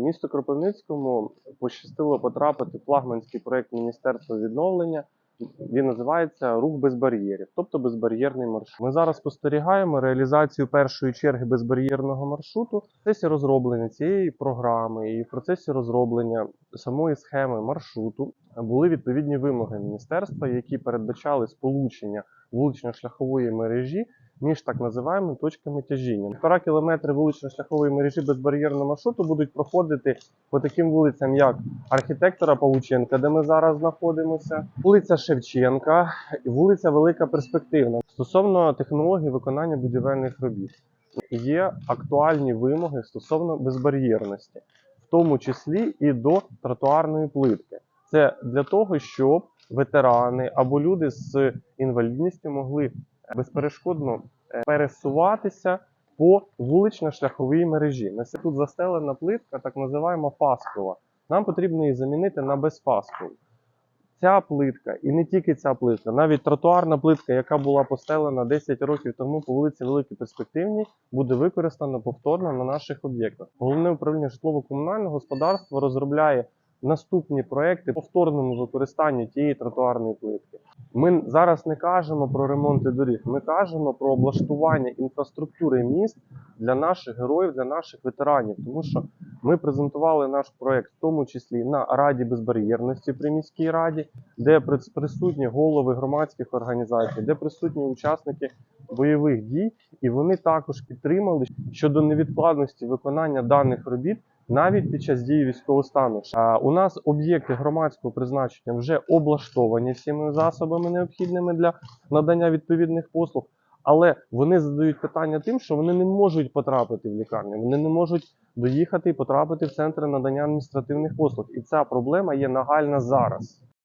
Місто Кропивницькому пощастило потрапити в флагманський проект Міністерства відновлення. Він називається Рух без бар'єрів, тобто безбар'єрний маршрут. Ми зараз спостерігаємо реалізацію першої черги безбар'єрного маршруту в процесі розроблення цієї програми і в процесі розроблення самої схеми маршруту були відповідні вимоги міністерства, які передбачали сполучення вулично-шляхової мережі між так називаємо точками тяжіння. Півтора кілометри вулично-шляхової мережі безбар'єрного маршруту будуть проходити по таким вулицям, як архітектора Павученка, де ми зараз знаходимося, вулиця Шевченка, і вулиця Велика Перспективна. Стосовно технології виконання будівельних робіт, є актуальні вимоги стосовно безбар'єрності, в тому числі і до тротуарної плитки. Це для того, щоб ветерани або люди з інвалідністю могли безперешкодно е, пересуватися по вулично-шляховій мережі. На тут застелена плитка, так називаємо фаскова. Нам потрібно її замінити на безфаскову. Ця плитка, і не тільки ця плитка, навіть тротуарна плитка, яка була постелена 10 років тому по вулиці Великій Перспективній, буде використана повторно на наших об'єктах. Головне управління житлово-комунального господарства розробляє наступні проекти по повторному використанню тієї тротуарної плитки. Ми зараз не кажемо про ремонти доріг, ми кажемо про облаштування інфраструктури міст для наших героїв, для наших ветеранів, тому що ми презентували наш проект в тому числі на Раді безбар'єрності при міській раді, де присутні голови громадських організацій, де присутні учасники бойових дій, і вони також підтримали щодо невідкладності виконання даних робіт навіть під час дії військового стану. У нас об'єкти громадського призначення вже облаштовані всіми засобами необхідними для надання відповідних послуг. Але вони задають питання тим, що вони не можуть потрапити в лікарню, вони не можуть доїхати і потрапити в центри надання адміністративних послуг. І ця проблема є нагальна зараз.